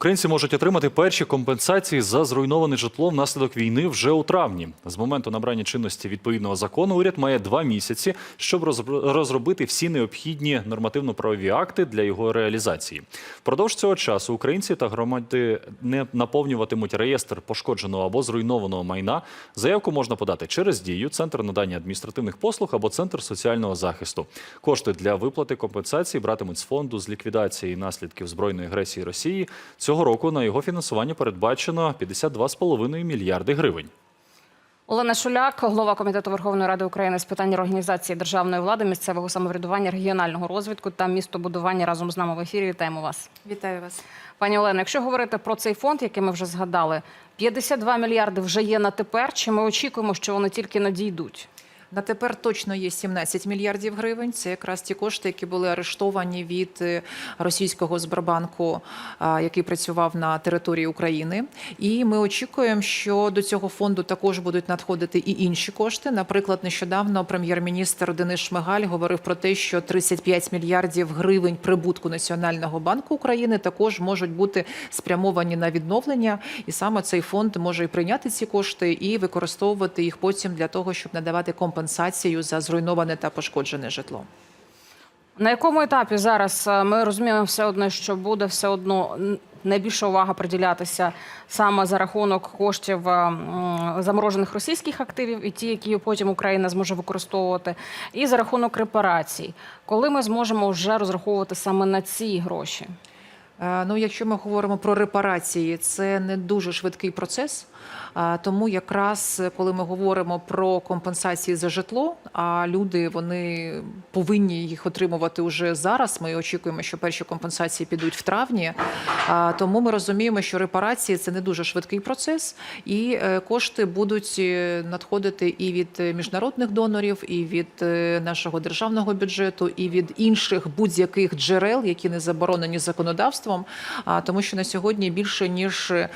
Українці можуть отримати перші компенсації за зруйноване житло внаслідок війни вже у травні. З моменту набрання чинності відповідного закону уряд має два місяці, щоб розробити всі необхідні нормативно-правові акти для його реалізації. Впродовж цього часу українці та громади не наповнюватимуть реєстр пошкодженого або зруйнованого майна. Заявку можна подати через дію, центр надання адміністративних послуг або центр соціального захисту. Кошти для виплати компенсації братимуть з фонду з ліквідації наслідків збройної агресії Росії. Цього року на його фінансування передбачено 52,5 мільярди гривень. Олена Шуляк, голова комітету Верховної Ради України з питань організації державної влади, місцевого самоврядування, регіонального розвитку та містобудування разом з нами в ефірі. Вітаємо вас, Вітаю вас. пані Олено. Якщо говорити про цей фонд, який ми вже згадали, 52 мільярди вже є на тепер. Чи ми очікуємо, що вони тільки надійдуть? На тепер точно є 17 мільярдів гривень. Це якраз ті кошти, які були арештовані від е, російського Сбербанку, який працював на території України. І ми очікуємо, що до цього фонду також будуть надходити і інші кошти. Наприклад, нещодавно прем'єр-міністр Денис Шмигаль говорив про те, що 35 мільярдів гривень прибутку Національного банку України також можуть бути спрямовані на відновлення, і саме цей фонд може і прийняти ці кошти і використовувати їх потім для того, щоб надавати компенсацію за зруйноване та пошкоджене житло. На якому етапі зараз е, ми розуміємо все одно, що буде все одно найбільша увага приділятися саме за рахунок коштів е, заморожених російських активів і ті, які потім Україна зможе використовувати, і за рахунок репарацій, коли ми зможемо вже розраховувати саме на ці гроші? Е, Ну, якщо ми говоримо про репарації, це не дуже швидкий процес. Тому якраз коли ми говоримо про компенсації за житло, а люди вони повинні їх отримувати вже зараз. Ми очікуємо, що перші компенсації підуть в травні. Тому ми розуміємо, що репарації це не дуже швидкий процес, і е, кошти будуть е, надходити і від міжнародних донорів, і від нашого державного бюджету, і від інших будь-яких джерел, які не заборонені законодавством. А, Тому що на сьогодні більше ніж е,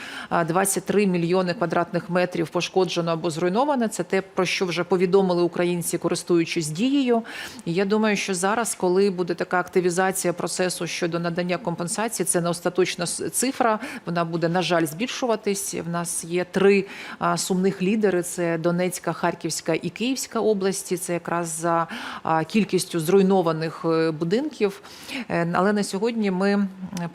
23 мільйони квадратних метрів пошкоджено або зруйновано. Це те, про що вже повідомили українці, користуючись дією. І я думаю, що зараз, коли буде така активізація процесу щодо надання компенсації, це не остаточна цифра. Вона буде на жаль збільшуватись. В нас є три сумних лідери: це Донецька, Харківська і Київська області. Це якраз за кількістю зруйнованих е, будинків. Е, Але на сьогодні ми м,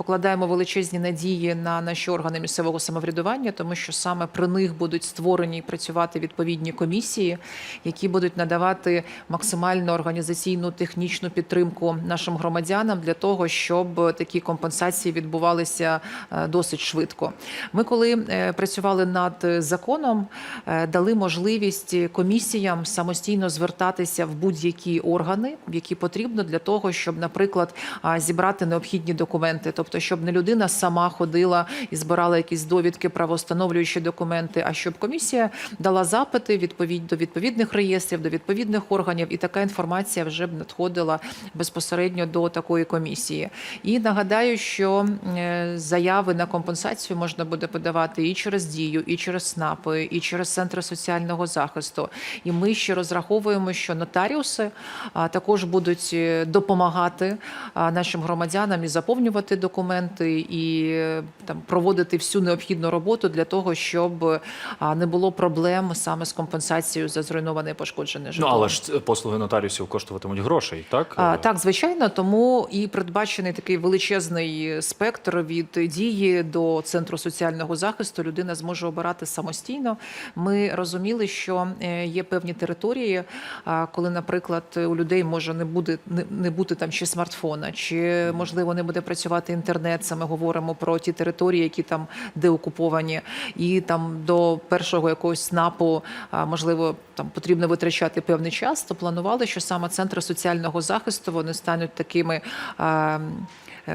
покладаємо величезні надії на наші органи місцевого самоврядування, тому що саме при них будуть створені і працювати відповідні комісії, які будуть надавати максимальну організаційну технічну підтримку нашим громадянам для того, щоб такі компенсації відбувалися е, досить швидко. Ми, коли е, працювали над законом, е, дали можливість комісіям самостійно звертатися в будь-які органи, які потрібно для того, щоб, наприклад, зібрати необхідні документи, тобто, щоб не людина сама ходила і збирала якісь довідки, правоустановлюючі документи, а щоб комісія дала запити відповідь до відповідних реєстрів, до відповідних органів, і така інформація вже б надходила безпосередньо до такої комісії. І нагадаю, що е, заяви на компенсацію можна буде подавати і через дію, і через СНАПи, і через центри соціального захисту. І ми ще розраховуємо, що нотаріуси також будуть е, допомагати нашим громадянам і заповнювати документи, і е, там проводити всю необхідну роботу для того, щоб не було проблем саме з компенсацією за зруйноване і пошкоджене Ну але ж послуги нотаріусів коштуватимуть грошей, так? А, так, звичайно, тому і передбачений такий величезний спектр від дії до центру соціального захисту. Людина зможе обирати самостійно. Ми розуміли, що е, є певні території, коли, наприклад, у людей може не буде не, не бути там чи смартфона, чи можливо не буде працювати інтернет. Це ми говоримо про ті території, які там деокуповані, і там до першого якогось СНАПу, можливо, там потрібно витрачати певний час. То планували, що саме центри соціального захисту вони стануть такими. е,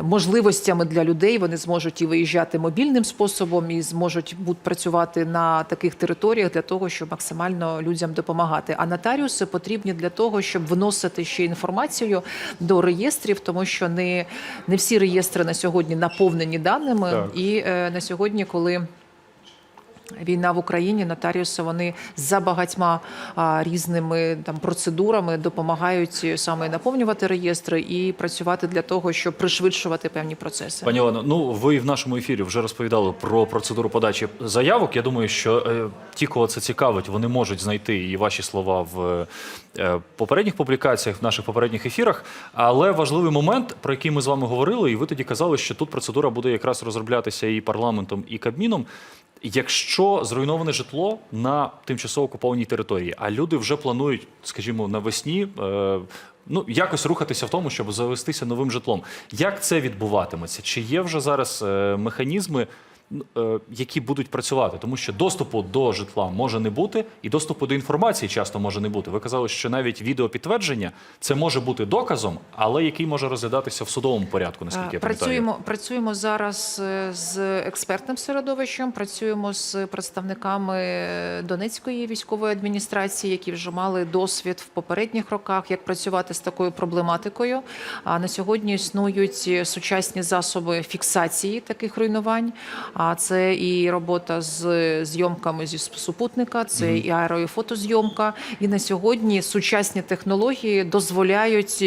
Можливостями для людей вони зможуть і виїжджати мобільним способом, і зможуть будуть працювати на таких територіях для того, щоб максимально людям допомагати. А нотаріуси потрібні для того, щоб вносити ще інформацію до реєстрів, тому що не, не всі реєстри на сьогодні наповнені даними. Так. І е, на сьогодні, коли Війна в Україні, нотаріуси вони за багатьма а, різними там процедурами допомагають саме наповнювати реєстри і працювати для того, щоб пришвидшувати певні процеси. Пані Олено, ну ви в нашому ефірі вже розповідали про процедуру подачі заявок. Я думаю, що е, ті, кого це цікавить, вони можуть знайти і ваші слова в е, попередніх публікаціях, в наших попередніх ефірах. Але важливий момент, про який ми з вами говорили, і ви тоді казали, що тут процедура буде якраз розроблятися і парламентом, і кабміном. Якщо зруйноване житло на тимчасово окупованій території, а люди вже планують, скажімо, навесні. Е, Ну, якось рухатися в тому, щоб завестися новим житлом. Як це відбуватиметься? Чи є вже зараз е, механізми, які будуть працювати? Тому що доступу до житла може не бути, і доступу до інформації часто може не бути. Ви казали, що навіть відеопідтвердження це може бути доказом, але який може розглядатися в судовому порядку, наскільки я пам'ятаю. Працюємо, працюємо зараз е, з експертним середовищем, працюємо з представниками Донецької військової адміністрації, які вже мали досвід в попередніх роках, як працювати з такою проблематикою. А на сьогодні існують сучасні засоби фіксації таких руйнувань. А це і робота з зйомками зі супутника, це і аеро і фотозйомка. І на сьогодні сучасні технології дозволяють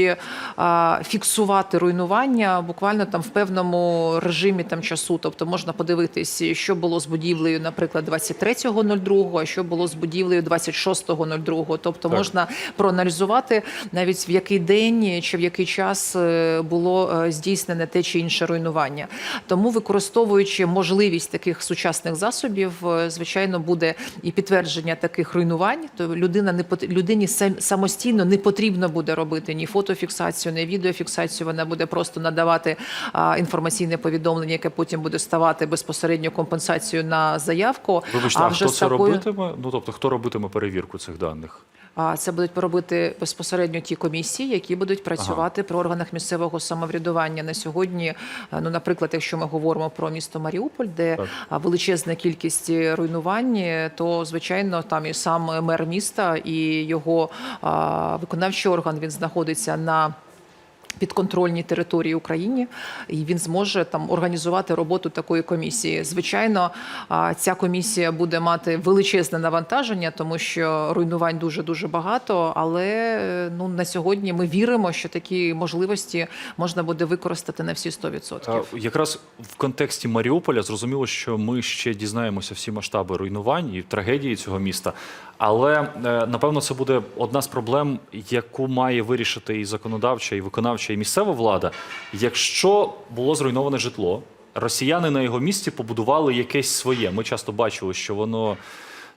а, фіксувати руйнування буквально там в певному режимі там часу. Тобто можна подивитись, що було з будівлею, наприклад, 23.02, а що було з будівлею 26.02. Тобто Так. можна проаналізувати навіть в який день чи в який час е, було е, здійснене те чи інше руйнування. Тому використовуючи можливість таких сучасних засобів, е, звичайно, буде і підтвердження таких руйнувань. То людина не пот- людині самостійно не потрібно буде робити ні фотофіксацію, ні відеофіксацію. Вона буде просто надавати а, інформаційне повідомлення, яке потім буде ставати безпосередньо компенсацією на заявку. Вибачте, а, хто з це робитиме? Ну тобто, хто робитиме перевірку цих даних? А це будуть робити безпосередньо ті комісії, які будуть працювати при органах місцевого самоврядування на сьогодні. е, Ну, наприклад, якщо ми говоримо про місто Маріуполь, де Так. величезна кількість руйнувань, то звичайно там і сам мер міста і його виконавчий орган він знаходиться на підконтрольній території України, і він зможе там організувати роботу такої комісії. Звичайно, ця комісія буде мати величезне навантаження, тому що руйнувань дуже дуже багато. Але е, ну на сьогодні ми віримо, що такі можливості можна буде використати на всі 100%. Якраз в контексті Маріуполя зрозуміло, що ми ще дізнаємося всі масштаби руйнувань і трагедії цього міста. Але е, напевно це буде одна з проблем, яку має вирішити і законодавча, і виконавча, і місцева влада. Якщо було зруйноване житло, росіяни на його місці побудували якесь своє. Ми часто бачили, що воно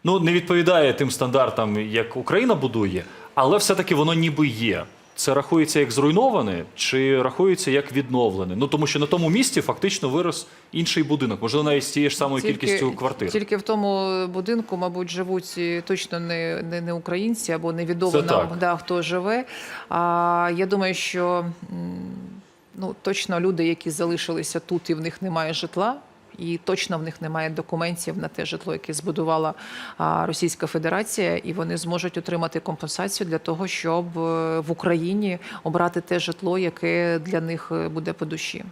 ну не відповідає тим стандартам, як Україна будує, але все-таки воно ніби є. Це рахується як зруйноване чи рахується як відновлене? Ну тому що на тому місці фактично вирос інший будинок, можливо, навіть з тією ж самою кількістю квартир. Тільки в тому будинку, мабуть, живуть точно не, не, не українці або невідомо нам да, хто живе. А я думаю, що ну, точно люди, які залишилися тут і в них немає житла. І точно в них немає документів на те житло, яке збудувала Російська Федерація, і вони зможуть отримати компенсацію для того, щоб е, в Україні обрати те житло, яке для них е, буде по душі.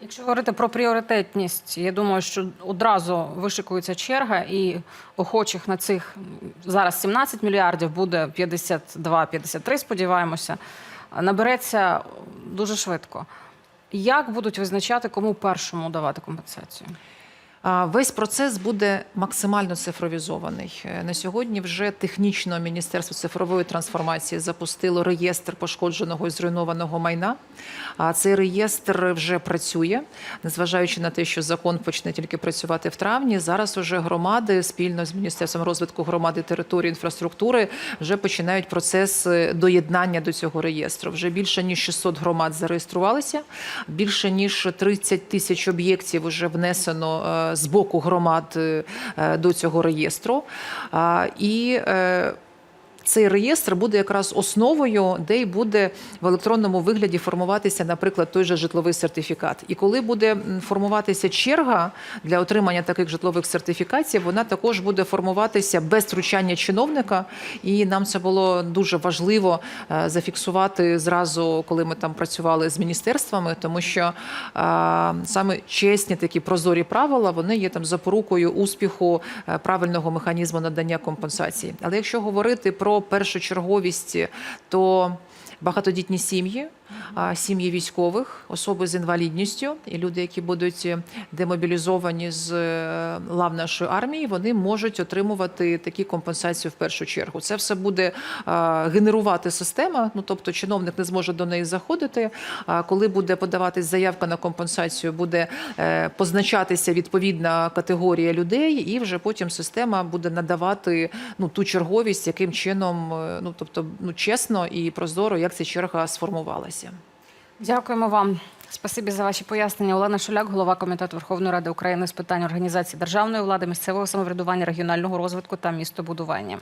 Якщо говорити про пріоритетність, я думаю, що одразу вишикується черга, і охочих на цих зараз 17 мільярдів буде 52-53, сподіваємося, набереться дуже швидко. Як будуть визначати, кому першому давати компенсацію? Весь процес буде максимально цифровізований. Е, На сьогодні вже технічно Міністерство цифрової трансформації запустило реєстр пошкодженого і зруйнованого майна. А цей реєстр вже працює, незважаючи на те, що закон почне тільки працювати в травні. Зараз уже громади спільно з Міністерством розвитку громади, території, інфраструктури вже починають процес е, доєднання до цього реєстру. Вже більше ніж 600 громад зареєструвалися, більше ніж 30 тисяч об'єктів вже внесено е, з боку громад е, до цього реєстру. І е, цей реєстр буде якраз основою, де й буде в електронному вигляді формуватися, наприклад, той же житловий сертифікат. І коли буде формуватися черга для отримання таких житлових сертифікатів, вона також буде формуватися без втручання чиновника. І нам це було дуже важливо е, зафіксувати зразу, коли ми там працювали з міністерствами, тому що е, саме чесні такі прозорі правила вони є там запорукою успіху е, правильного механізму надання компенсації. Але якщо говорити про першочерговість, то багатодітні сім'ї, сім'ї військових, особи з інвалідністю і люди, які будуть демобілізовані з е, лав нашої армії, вони можуть отримувати такі компенсації в першу чергу. Це все буде генерувати система. Ну тобто, чиновник не зможе до неї заходити. А коли буде подаватись заявка на компенсацію, буде е, позначатися відповідна категорія людей, і вже потім система буде надавати ну ту черговість, яким чином, е, ну тобто, ну чесно і прозоро, як ця черга сформувалася. Дякуємо вам. Спасибі за ваші пояснення. Олена Шуляк, голова комітету Верховної Ради України з питань організації державної влади, місцевого самоврядування, регіонального розвитку та містобудування.